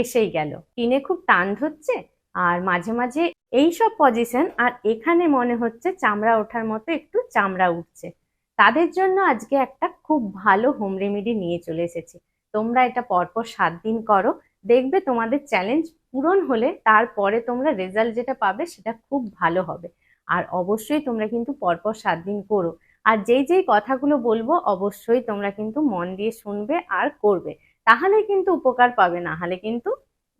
এসেই গেল। কিনে খুব টান ধরছে আর মাঝে মাঝে এই সব পজিশন আর এখানে মনে হচ্ছে চামড়া ওঠার মতো একটু চামড়া উঠছে। তাদের জন্য আজকে একটা খুব ভালো হোম রেমেডি নিয়ে চলে এসেছি। তোমরা এটা পরপর সাত দিন করো। দেখবে তোমাদের চ্যালেঞ্জ পূরণ হলে তারপরে তোমরা রেজাল্ট যেটা পাবে সেটা খুব ভালো হবে। আর অবশ্যই তোমরা কিন্তু পরপর সাত দিন করো। আর যেই যেই কথাগুলো বলব অবশ্যই তোমরা কিন্তু মন দিয়ে শুনবে আর করবে। তাহলে কিন্তু উপকার পাবে না হলে কিন্তু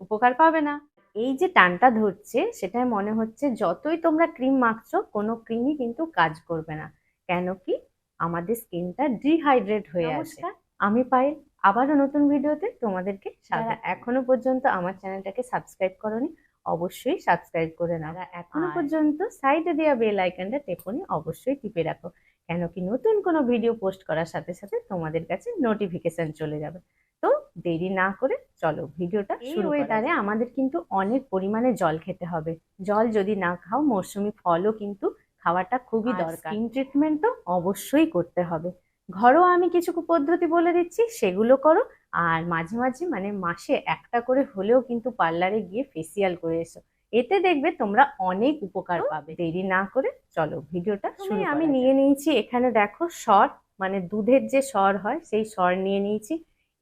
উপকার পাবে না। এই যে টানটা ধরছে সেটাই মনে হচ্ছে যতই তোমরা ক্রিম মাখছো কোনো ক্রিমই কিন্তু কাজ করবে না। কেন কি? আমাদের স্কিনটা ডিহাইড্রেট হয়ে আছে। আমি পাই আবারও নতুন ভিডিওতে তোমাদেরকে যারা এখনও পর্যন্ত আমার চ্যানেলটাকে সাবস্ক্রাইব করনি অবশ্যই সাবস্ক্রাইব করে নাও। আর এখনও পর্যন্ত সাইডে দেওয়া বেল আইকনটা টেপনি অবশ্যই টিপে রাখো। কেন কি? নতুন কোনো ভিডিও পোস্ট করার সাথে সাথে তোমাদের কাছে নোটিফিকেশন চলে যাবে। তো দেরি না করে চলো ভিডিওটা এই ওয়েদারে আমাদের কিন্তু অনেক পরিমাণে জল খেতে হবে। জল যদি না খাও মৌসুমি ফলও কিন্তু খাওয়াটা খুবই দরকার। স্কিন ট্রিটমেন্ট তো অবশ্যই করতে হবে। ঘরোয়া আমি কিছু পদ্ধতি বলে দিচ্ছি সেগুলো করো। আর মাঝে মাঝে মানে মাসে একটা করে হলেও কিন্তু পার্লারে গিয়ে ফেসিয়াল করে এসো। এতে দেখবে তোমরা অনেক উপকার পাবে। দেরি না করে চলো ভিডিওটা করা আমি নিয়ে নিয়েছি এখানে দেখো সর মানে দুধের যে সর হয় সেই সর নিয়ে নিয়েছি।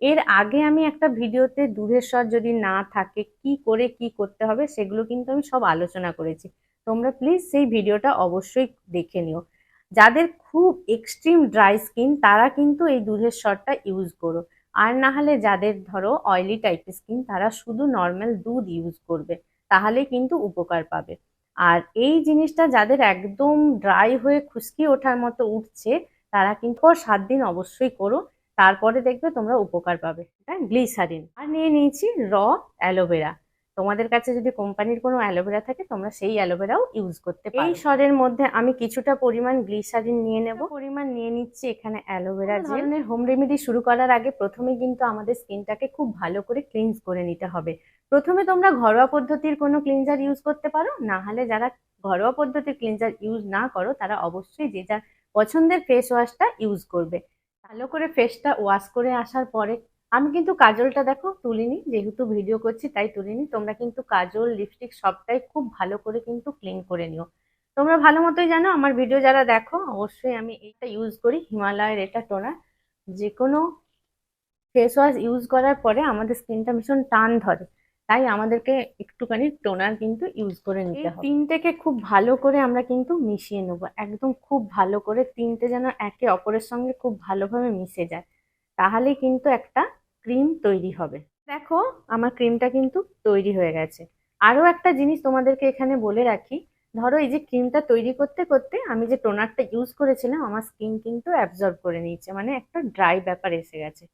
এর আগে আমি একটা ভিডিওতে দুধের স্বর যদি না থাকে, কি করে কি করতে হবে সেগুলো কিন্তু আমি সব আলোচনা করেছি। তোমরা প্লিজ সেই ভিডিওটা অবশ্যই দেখে নিও। যাদের খুব এক্সট্রিম ড্রাই স্কিন তারা কিন্তু এই দুধের স্বরটা ইউজ করো। আর না হলে যাদের ধরো অয়েলি টাইপের স্কিন তারা শুধু নর্মাল দুধ ইউজ করবে, তাহলে কিন্তু উপকার পাবে। আর এই জিনিসটা যাদের একদম ড্রাই হয়ে খুশকি ওঠার মতো উঠছে, তারা কিন্তু সাত দিন অবশ্যই করো। তারপরে দেখবে তোমরা উপকার পাবে এটা গ্লিসারিন। আর নিয়ে নিয়েছি র অ্যালোভেরা। তোমাদের কাছে যদি কোম্পানির কোনো অ্যালোভেরা থাকে তোমরা সেই অ্যালোভেরাও ইউজ করতে পারো। এই স্বরের মধ্যে আমি কিছুটা পরিমাণ গ্লিসারিন নিয়ে নেব। পরিমাণ নিয়ে নিচ্ছি এখানে অ্যালোভেরা যে ধরনের হোম রেমেডি শুরু করার আগে প্রথমে কিন্তু আমাদের স্কিনটাকে খুব ভালো করে ক্লিনজ করে নিতে হবে। প্রথমে তোমরা ঘরোয়া পদ্ধতির কোনো ক্লিনজার ইউজ করতে পারো না হলে যারা ঘরোয়া পদ্ধতির ক্লিনজার ইউজ না করো তারা অবশ্যই যে যার পছন্দের ফেস ওয়াশটা ইউজ করবে। ভালো করে ফেসটা ওয়াশ করে আসার পরে, আমি কিন্তু কাজলটা দেখো তুলিনি, যেহেতু ভিডিও করছি তাই তুলিনি। তোমরা কিন্তু কাজল লিপস্টিক সবটাই খুব ভালো করে কিন্তু ক্লিন করে নিও। তোমরা ভালো মতোই জানো, আমার ভিডিও যারা দেখো, অবশ্যই আমি এইটা ইউজ করি, হিমালয়ের এটা টোনার। যে কোনো ফেস ওয়াশ ইউজ করার পরে আমাদের স্কিনটা ভীষণ টান ধরে। তাই আমাদেরকে একটুখানি টোনার কিন্তু ইউজ করে নিতে হবে। তিনটেকে খুব ভালো করে আমরা কিন্তু মিশিয়ে নেব। একদম খুব ভালো করে তিনটে যেন একে অপরের সঙ্গে খুব ভালোভাবে মিশে যায় তাহলে কিন্তু একটা ক্রিম তৈরি হবে। দেখো আমার ক্রিমটা কিন্তু তৈরি হয়ে গেছে। আরও একটা জিনিস তোমাদেরকে এখানে বলে রাখি ধরো এই যে ক্রিমটা তৈরি করতে করতে আমি যে টোনারটা ইউজ করেছিলাম আমার স্কিন কিন্তু অ্যাবজর্ব করে নিয়েছে মানে একটা ড্রাই ব্যাপার এসে গেছে।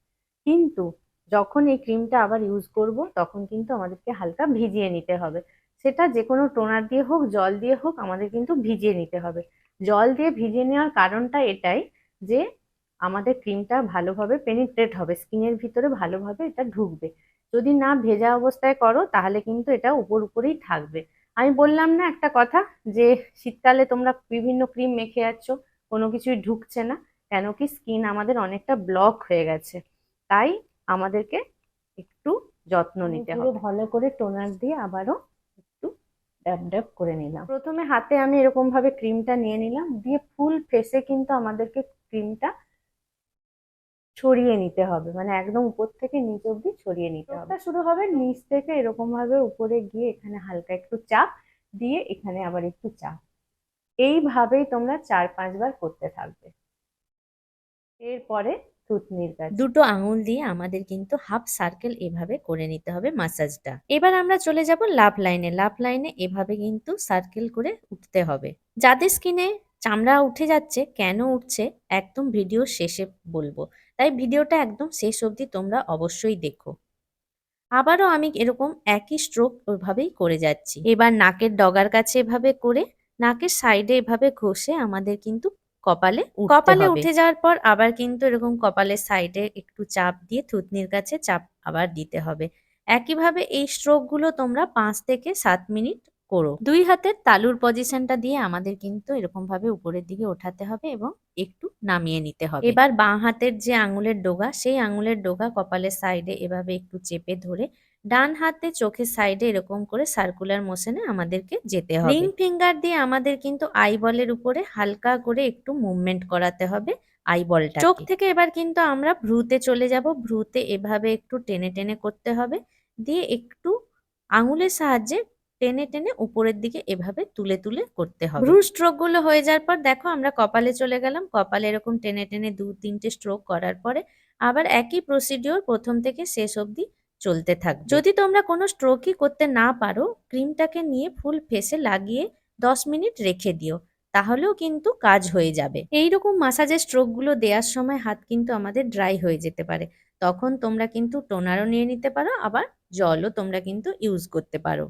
কিন্তু যখন এই ক্রিমটা আবার ইউজ করব, তখন কিন্তু আমাদেরকে হালকা ভিজিয়ে নিতে হবে। সেটা যে কোনো টোনার দিয়ে হোক, জল দিয়ে হোক, আমাদের কিন্তু ভিজিয়ে নিতে হবে। জল দিয়ে ভিজিয়ে নেওয়ার কারণটা এটাই যে, আমাদের ক্রিমটা ভালোভাবে পেনিট্রেট হবে স্কিনের ভিতরে ভালোভাবে এটা ঢুকবে। যদি না ভেজা অবস্থায় করো, তাহলে কিন্তু এটা উপর উপরেই থাকবে। আমি বললাম না একটা কথা যে, শীতকালে তোমরা বিভিন্ন ক্রিম মেখে যাচ্ছ কোনো কিছুই ঢুকছে না, কেন কি স্কিন আমাদের অনেকটা ব্লক হয়ে গেছে। তাই আমাদেরকে একটু যত্ন নিতে হবে। ভালো করে টোনার দিয়ে আবারও একটু ড্যাব ড্যাব করে নিলাম। প্রথমে হাতে আমি এরকম ভাবে ক্রিমটা নিয়ে নিলাম দিয়ে ফুল ফেসে কিন্তু আমাদেরকে ক্রিমটা ছড়িয়ে নিতে হবে মানে একদম উপর থেকে নিচ অব্দি ছড়িয়ে নিতে হবে। শুরু হবে নিচ থেকে এরকম ভাবে উপরে গিয়ে এখানে হালকা একটু চাপ দিয়ে এখানে আবার একটু চাপ। এইভাবেই তোমরা চার পাঁচবার করতে থাকবে। এরপরে থুতনির কাছে। দুটো আঙুল দিয়ে আমাদের কিন্তু হাফ সার্কেল এভাবে করে নিতে হবে মাসাজটা। এবার আমরা চলে যাব লাভ লাইনে। লাভ লাইনে এভাবে কিন্তু সার্কেল করে উঠতে হবে। যাদের স্কিনে চামড়া উঠে যাচ্ছে, কেন উঠছে, একদম ভিডিও শেষে বলব। তাই ভিডিওটা একদম শেষ অবধি তোমরা অবশ্যই দেখো। আবারও আমি এরকম একই স্ট্রোক ওইভাবেই করে যাচ্ছি। এবার নাকের ডগার কাছে এভাবে করে, নাকের সাইডে এভাবে ঘষে আমাদের কিন্তু কপালে কপালে উঠে যাওয়ার পর আবার কিন্তু এরকম কপালের সাইডে একটু চাপ দিয়ে থুতনির কাছে চাপ আবার দিতে হবে। একইভাবে এই স্ট্রোকগুলো তোমরা পাঁচ থেকে সাত মিনিট করো। দুই হাতের তালুর পজিশনটা দিয়ে আমাদের কিন্তু এরকম ভাবে উপরের দিকে ওঠাতে হবে এবং একটু নামিয়ে নিতে হবে। এবার বাঁ হাতের যে আঙুলের ডোগা সেই আঙুলের ডোগা কপালের সাইডে এভাবে একটু চেপে ধরে ডান হাতে চোখের সাইডে এরকম করে সার্কুলার মোশনে আমাদেরকে যেতে হবে। রিং ফিঙ্গার দিয়ে আমাদের কিন্তু আই বলের উপরে হালকা করে একটু মুভমেন্ট করাতে হবে আইবলটা চোখ থেকে এবার কিন্তু আমরা ভ্রুতে চলে যাব। ভ্রুতে এভাবে একটু টেনে টেনে করতে হবে। দিয়ে একটু আঙুলের সাহায্যে টেনে টেনে উপরের দিকে এভাবে তুলে তুলে করতে হবে। ভ্রু স্ট্রোকগুলো হয়ে যাওয়ার পর দেখো আমরা কপালে চলে গেলাম। কপালে এরকম টেনে টেনে দু তিনটে স্ট্রোক করার পরে আবার একই প্রসিডিওর প্রথম থেকে শেষ অবধি চলতে থাকবে। যদি তোমরা কোনো স্ট্রোকই করতে না পারো ক্রিমটাকে নিয়ে ফুল ফেসে লাগিয়ে দশ মিনিট রেখে দিও তাহলেও কিন্তু কাজ হয়ে যাবে। এইরকম মাসাজের স্ট্রোকগুলো দেওয়ার সময় হাত কিন্তু আমাদের ড্রাই হয়ে যেতে পারে। তখন তোমরা কিন্তু টোনারও নিয়ে নিতে পারো আবার জলও তোমরা কিন্তু ইউজ করতে পারো।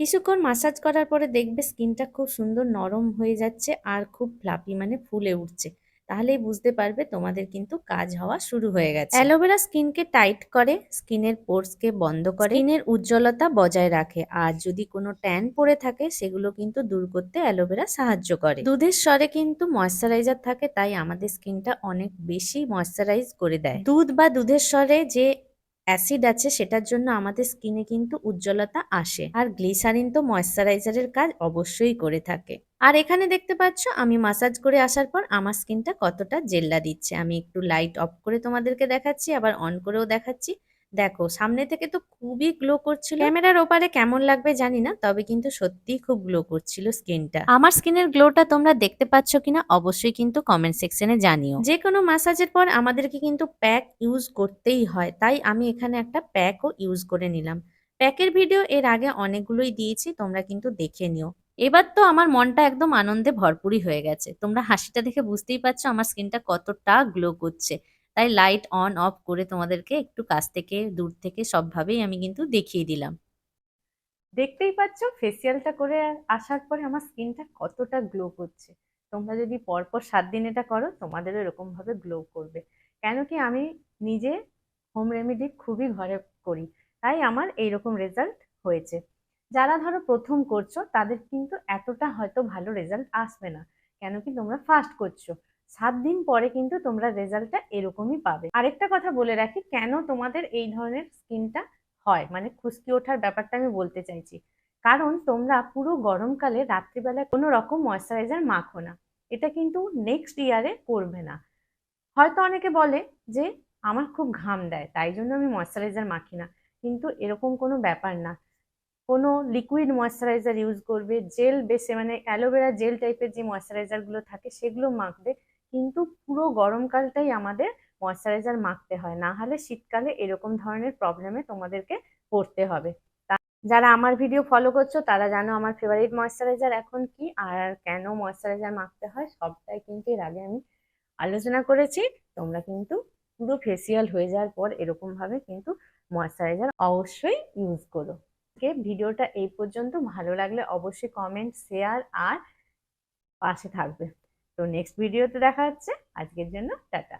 কিছুক্ষণ মাসাজ করার পরে দেখবে স্কিনটা খুব সুন্দর নরম হয়ে যাচ্ছে আর খুব ফ্লাপি মানে ফুলে উঠছে। তাহলেই বুঝতে পারবে তোমাদের কিন্তু কাজ হওয়া শুরু হয়ে গেছে। অ্যালোভেরা স্কিনকে টাইট করে স্কিনের পোর্সকে বন্ধ করে স্কিনের উজ্জ্বলতা বজায় রাখে। আর যদি কোনো ট্যান পড়ে থাকে সেগুলো কিন্তু দূর করতে অ্যালোভেরা সাহায্য করে। দুধের স্বরে কিন্তু ময়শ্চারাইজার থাকে তাই আমাদের স্কিনটা অনেক বেশি ময়শ্চারাইজ করে দেয়। দুধ বা দুধের স্বরে যে অ্যাসিড আছে সেটার জন্য আমাদের স্কিনে কিন্তু উজ্জ্বলতা আসে। আর গ্লিসারিন তো ময়শ্চারাইজারের কাজ অবশ্যই করে থাকে। আর এখানে দেখতে পাচ্ছ আমি মাসাজ করে আসার পর আমার স্কিনটা কতটা জেল্লা দিচ্ছে। আমি একটু লাইট অফ করে তোমাদেরকে দেখাচ্ছি আবার অন করেও দেখাচ্ছি। দেখো সামনে থেকে তো খুবই গ্লো করছিল। ক্যামেরার ওপারে কেমন লাগবে জানি না তবে কিন্তু সত্যিই খুব গ্লো করছিল স্কিনটা আমার স্কিনের গ্লোটা তোমরা দেখতে পাচ্ছ কিনা অবশ্যই কিন্তু কমেন্ট সেকশনে জানিও। যে কোনো মাসাজের পর আমাদেরকে কিন্তু প্যাক ইউজ করতেই হয় তাই আমি এখানে একটা প্যাকও ইউজ করে নিলাম। প্যাকের ভিডিও এর আগে অনেকগুলোই দিয়েছি তোমরা কিন্তু দেখে নিও। এবার তো আমার মনটা একদম আনন্দে ভরপুরই হয়ে গেছে। তোমরা হাসিটা দেখে বুঝতেই পারছ আমার স্কিনটা কতটা গ্লো করছে। তাই লাইট অন, অফ করে তোমাদেরকে একটু কাছ থেকে, দূর থেকে সবভাবেই আমি কিন্তু দেখিয়ে দিলাম। দেখতেই পাচ্ছ ফেসিয়ালটা করে আসার পরে আমার স্কিনটা কতটা গ্লো করছে। তোমরা যদি পরপর সাত দিন এটা করো, তোমাদেরও এরকম ভাবে গ্লো করবে। কেন কি আমি নিজে হোম রেমেডি খুবই ঘরে করি। তাই আমার এইরকম রেজাল্ট হয়েছে। যারা ধরো প্রথম করছ, তাদের কিন্তু এতটা হয়তো ভালো রেজাল্ট আসবে না। কেন কি তোমরা ফার্স্ট করছ। সাত দিন পরে কিন্তু তোমরা রেজাল্টটা এরকমই পাবে। আরেকটা কথা বলে রাখি, কেন তোমাদের এই ধরনের স্কিনটা হয়? মানে খুশকি ওঠার ব্যাপারটা আমি বলতে চাইছি। কারণ তোমরা পুরো গরমকালে রাত্রিবেলায় কোনো রকম ময়শ্চারাইজার মাখো না। এটা কিন্তু নেক্সট ইয়ারে করবে না। হয়তো অনেকে বলে যে, আমার খুব ঘাম দেয়, তাই জন্য আমি ময়শ্চারাইজার মাখি না। কিন্তু এরকম কোনো ব্যাপার না। কোনো লিকুইড ময়শ্চারাইজার ইউজ করবে জেল বেসে মানে অ্যালোভেরা জেল টাইপের যে ময়শ্চারাইজারগুলো থাকে সেগুলো মাখবে, কিন্তু পুরো গরমকালটাই আমাদের ময়শ্চারাইজার মাখতে হয়। না হলে শীতকালে এরকম ধরনের প্রবলেমে তোমাদেরকে পড়তে হবে। যারা আমার ভিডিও ফলো করছ, তারা জানো আমার ফেভারিট ময়শ্চারাইজার এখন কি, আর কেন ময়শ্চারাইজার মাখতে হয়, সবটাই কিন্তু এর আগে আমি আলোচনা করেছি। তোমরা কিন্তু পুরো ফেসিয়াল হয়ে যাওয়ার পর এরকমভাবে কিন্তু ময়শ্চারাইজার অবশ্যই ইউজ করো। আজকে ভিডিওটা এই পর্যন্ত। ভালো লাগলে অবশ্যই কমেন্ট শেয়ার আর পাশে থাকবে। তো নেক্সট ভিডিওতে দেখা হচ্ছে। আজকের জন্য টাটা।